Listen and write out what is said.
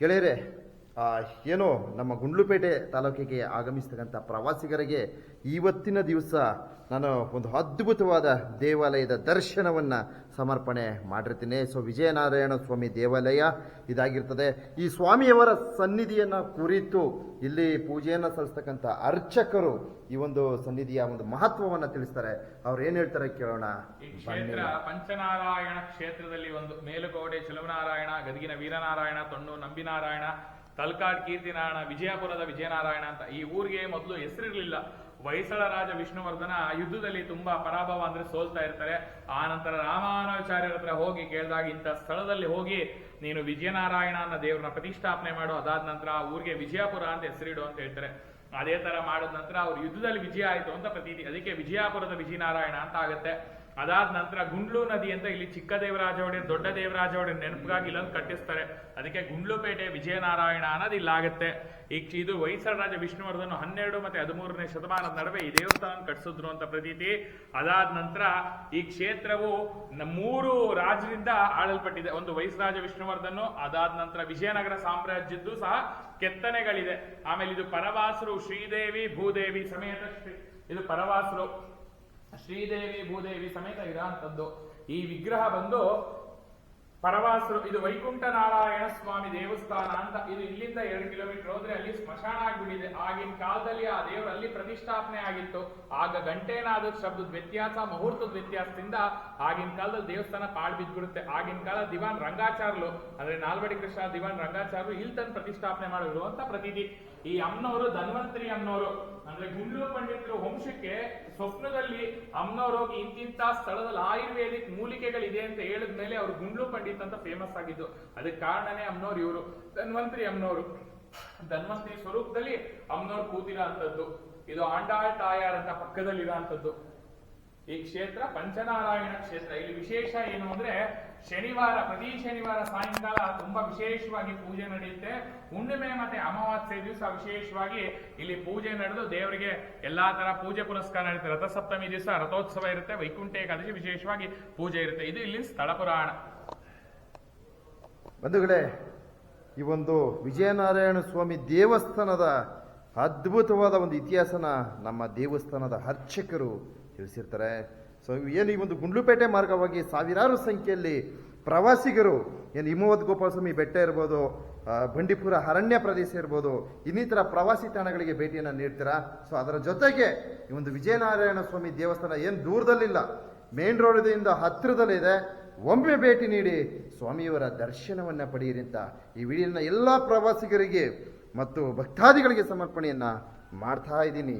ಗೆಳೆಯರೆ ಏನು ನಮ್ಮ ಗುಂಡ್ಲುಪೇಟೆ ತಾಲೂಕಿಗೆ ಆಗಮಿಸ್ತಕ್ಕಂಥ ಪ್ರವಾಸಿಗರಿಗೆ ಇವತ್ತಿನ ದಿವಸ ನಾನು ಒಂದು ಅದ್ಭುತವಾದ ದೇವಾಲಯದ ದರ್ಶನವನ್ನು ಸಮರ್ಪಣೆ ಮಾಡಿರ್ತೀನಿ. ಸೊ, ವಿಜಯನಾರಾಯಣ ಸ್ವಾಮಿ ದೇವಾಲಯ ಇದಾಗಿರ್ತದೆ. ಈ ಸ್ವಾಮಿಯವರ ಸನ್ನಿಧಿಯನ್ನು ಕುರಿತು ಇಲ್ಲಿ ಪೂಜೆಯನ್ನು ಸಲ್ಲಿಸ್ತಕ್ಕಂಥ ಅರ್ಚಕರು ಈ ಒಂದು ಸನ್ನಿಧಿಯ ಒಂದು ಮಹತ್ವವನ್ನು ತಿಳಿಸ್ತಾರೆ. ಅವ್ರು ಏನು ಹೇಳ್ತಾರೆ ಕೇಳೋಣ. ಕ್ಷೇತ್ರ ಪಂಚನಾರಾಯಣ ಕ್ಷೇತ್ರದಲ್ಲಿ ಒಂದು ಮೇಲುಕೋಟೆ ಚಲುವನಾರಾಯಣ, ಗದಗಿನ ವೀರನಾರಾಯಣ, ತೊಣ್ಣು, ನಂಬಿನಾರಾಯಣ ತಲ್ಕಾಡ್ ಕೀರ್ತಿನಾರಾಯಣ, ವಿಜಯಪುರದ ವಿಜಯನಾರಾಯಣ ಅಂತ ಈ ಊರಿಗೆ ಮೊದಲು ಹೆಸರಿರಲಿಲ್ಲ. ಹೊಯ್ಸಳ ರಾಜ ವಿಷ್ಣುವರ್ಧನ ಆ ಯುದ್ಧದಲ್ಲಿ ತುಂಬಾ ಪರಾಭವ ಅಂದ್ರೆ ಸೋಲ್ತಾ ಇರ್ತಾರೆ. ಆ ನಂತರ ರಾಮಾನುಚಾರ್ಯರ ಹತ್ರ ಹೋಗಿ ಕೇಳಿದಾಗ ಇಂಥ ಸ್ಥಳದಲ್ಲಿ ಹೋಗಿ ನೀನು ವಿಜಯನಾರಾಯಣ ಅನ್ನ ದೇವ್ರನ್ನ ಪ್ರತಿಷ್ಠಾಪನೆ ಮಾಡು. ಅದಾದ ನಂತರ ಆ ಊರಿಗೆ ವಿಜಯಪುರ ಅಂತ ಹೆಸರಿಡು ಅಂತ ಹೇಳ್ತಾರೆ. ಅದೇ ತರ ಮಾಡಿದ ನಂತರ ಅವ್ರ ಯುದ್ಧದಲ್ಲಿ ವಿಜಯ ಆಯ್ತು ಅಂತ ಪ್ರತೀತಿ. ಅದಕ್ಕೆ ವಿಜಯಪುರದ ವಿಜಯನಾರಾಯಣ ಅಂತ ಆಗುತ್ತೆ. ಅದಾದ ನಂತರ ಗುಂಡ್ಲು ನದಿ ಅಂತ ಇಲ್ಲಿ ಚಿಕ್ಕ ದೇವರಾಜ ಒಡೆಯರ್, ದೊಡ್ಡ ದೇವರಾಜ ಒಡೆಯರ್ ನೆನಪಿಗಾಗಿ ಇಲ್ಲೊಂದು ಕಟ್ಟಿಸ್ತಾರೆ. ಅದಕ್ಕೆ ಗುಂಡ್ಲುಪೇಟೆ ವಿಜಯನಾರಾಯಣ ಅನ್ನೋದು ಇಲ್ಲಾಗುತ್ತೆ. ಈ ಇದು ಹೊಯ್ಸಳ ರಾಜ ವಿಷ್ಣುವರ್ಧನ್ ಹನ್ನೆರಡು ಮತ್ತೆ ಹದಿಮೂರನೇ ಶತಮಾನದ ನಡುವೆ ಈ ದೇವಸ್ಥಾನ ಕಟ್ಟಿಸಿದ್ರು ಅಂತ ಪ್ರತೀತಿ. ಅದಾದ ನಂತರ ಈ ಕ್ಷೇತ್ರವು ಮೂರು ರಾಜರಿಂದ ಆಳಲ್ಪಟ್ಟಿದೆ. ಒಂದು ವೈಸರಾಜ ವಿಷ್ಣುವರ್ಧನ್ ಅದಾದ ನಂತರ ವಿಜಯನಗರ ಸಾಮ್ರಾಜ್ಯದ್ದು ಸಹ ಕೆತ್ತನೆಗಳಿದೆ. ಆಮೇಲೆ ಇದು ಪರವಾಸರು, ಶ್ರೀದೇವಿ, ಭೂದೇವಿ, ಸಮೇತ ಇದು ಪರವಾಸರು. ಶ್ರೀದೇವಿ ಭೂದೇವಿ ಸಮೇತ ಇರೋಂಥದ್ದು ಈ ವಿಗ್ರಹ ಬಂದು ಪರವಾಸರು ಇದು ವೈಕುಂಠ ನಾರಾಯಣ ಸ್ವಾಮಿ ದೇವಸ್ಥಾನ ಅಂತ ಇದು ಇಲ್ಲಿಂದ ಎರಡು ಕಿಲೋಮೀಟರ್ ಹೋದ್ರೆ ಅಲ್ಲಿ ಸ್ಮಶಾನ ಆಗ್ಬಿಟ್ಟಿದೆ. ಆಗಿನ ಕಾಲದಲ್ಲಿ ಆ ದೇವರು ಅಲ್ಲಿ ಪ್ರತಿಷ್ಠಾಪನೆ ಆಗಿತ್ತು. ಆಗ ಗಂಟೆನಾದ ಶಬ್ದದ ವ್ಯತ್ಯಾಸ, ಮುಹೂರ್ತದ ವ್ಯತ್ಯಾಸದಿಂದ ಆಗಿನ ಕಾಲದಲ್ಲಿ ದೇವಸ್ಥಾನ ಪಾಳ್ ಬಿದ್ದ್ಬಿಡುತ್ತೆ. ಆಗಿನ ಕಾಲ ದಿವಾನ್ ರಂಗಾಚಾರ್ಲು, ಅಂದ್ರೆ ನಾಲ್ವಡಿ ಕೃಷ್ಣ ದಿವಾನ್ ರಂಗಾಚಾರ್ಲು ಇಲ್ಲಿ ತನ್ನ ಪ್ರತಿಷ್ಠಾಪನೆ ಮಾಡಿದ್ರು ಅಂತ ಪ್ರತೀತಿ ಈ ಅಮ್ಮನವರು ಧನ್ವಂತರಿ ಅಮ್ಮನವರು ಅಂದ್ರೆ ಗುಂಡ್ಲು ಪಂಡಿತರು ವಂಶಕ್ಕೆ ಸ್ವಪ್ನದಲ್ಲಿ ಅಮ್ಮನವರು ಹೋಗಿ ಇಂತಿಂತ ಸ್ಥಳದಲ್ಲಿ ಆಯುರ್ವೇದಿಕ್ ಮೂಲಿಕೆಗಳಿದೆ ಅಂತ ಹೇಳಿದ್ಮೇಲೆ ಅವರು ಗುಂಡ್ಲು ಪಂಡಿತ್ ಅಂತ ಫೇಮಸ್ ಆಗಿದ್ದು. ಅದಕ್ಕೆ ಕಾರಣನೇ ಅಮ್ನೋರ್ ಇವರು. ಧನ್ವಂತರಿ ಅಮ್ನೋರು. ಧನ್ವಂತರಿ ಸ್ವರೂಪದಲ್ಲಿ ಅಮ್ನೋರ್ ಕೂತಿರೋ ಅಂತದ್ದು ಇದು ಆಂಡಾಳ್ ತಾಯಾರ್ ಅಂತ ಪಕ್ಕದಲ್ಲಿ ಅಂತದ್ದು ಈ ಕ್ಷೇತ್ರ ಪಂಚನಾರಾಯಣ ಕ್ಷೇತ್ರ. ಇಲ್ಲಿ ವಿಶೇಷ ಏನು ಅಂದ್ರೆ ಶನಿವಾರ, ಪ್ರತಿ ಶನಿವಾರ ಸಾಯಂಕಾಲ ತುಂಬಾ ವಿಶೇಷವಾಗಿ ಪೂಜೆ ನಡೆಯುತ್ತೆ. ಹುಣ್ಣಿಮೆ ಮತ್ತೆ ಅಮಾವಾಸ್ಯೆ ದಿವಸ ವಿಶೇಷವಾಗಿ ಇಲ್ಲಿ ಪೂಜೆ ನಡೆದು ದೇವರಿಗೆ ಎಲ್ಲಾ ತರ ಪೂಜೆ ಪುರಸ್ಕಾರ ನಡೆಯುತ್ತೆ ರಥಸಪ್ತಮಿ ದಿವಸ ರಥೋತ್ಸವ ಇರುತ್ತೆ. ವೈಕುಂಠ ಏಕಾದಶಿ ವಿಶೇಷವಾಗಿ ಪೂಜೆ ಇರುತ್ತೆ. ಇದು ಇಲ್ಲಿ ಸ್ಥಳ ಪುರಾಣ. ಬಂಧುಗಳೇ, ಈ ಒಂದು ವಿಜಯನಾರಾಯಣ ಸ್ವಾಮಿ ದೇವಸ್ಥಾನದ ಅದ್ಭುತವಾದ ಒಂದು ಇತಿಹಾಸನ ನಮ್ಮ ದೇವಸ್ಥಾನದ ಅರ್ಚಕರು ತಿಳಿಸಿರ್ತಾರೆ. ಸೊ ಏನು ಈ ಒಂದು ಗುಂಡ್ಲುಪೇಟೆ ಮಾರ್ಗವಾಗಿ ಸಾವಿರಾರು ಸಂಖ್ಯೆಯಲ್ಲಿ ಪ್ರವಾಸಿಗರು, ಏನು ಹಿಮವದ್ ಗೋಪಾಲಸ್ವಾಮಿ ಬೆಟ್ಟ ಇರ್ಬೋದು ಬಂಡೀಪುರ ಅರಣ್ಯ ಪ್ರದೇಶ ಇರ್ಬೋದು, ಇನ್ನಿತರ ಪ್ರವಾಸಿ ತಾಣಗಳಿಗೆ ಭೇಟಿಯನ್ನು ನೀಡ್ತೀರಾ? ಸೊ ಅದರ ಜೊತೆಗೆ ಈ ಒಂದು ವಿಜಯನಾರಾಯಣ ಸ್ವಾಮಿ ದೇವಸ್ಥಾನ ಏನು ದೂರದಲ್ಲಿಲ್ಲ ಮೇನ್ ರೋಡಿಂದ ಹತ್ತಿರದಲ್ಲಿದೆ. ಒಮ್ಮೆ ಭೇಟಿ ನೀಡಿ ಸ್ವಾಮಿಯವರ ದರ್ಶನವನ್ನು ಪಡೆಯಿರಿ ಅಂತ ಈ ವಿಡಿಯೋನ ಎಲ್ಲ ಪ್ರವಾಸಿಗರಿಗೆ ಮತ್ತು ಭಕ್ತಾದಿಗಳಿಗೆ ಸಮರ್ಪಣೆಯನ್ನು ಮಾಡ್ತಾ ಇದ್ದೀನಿ.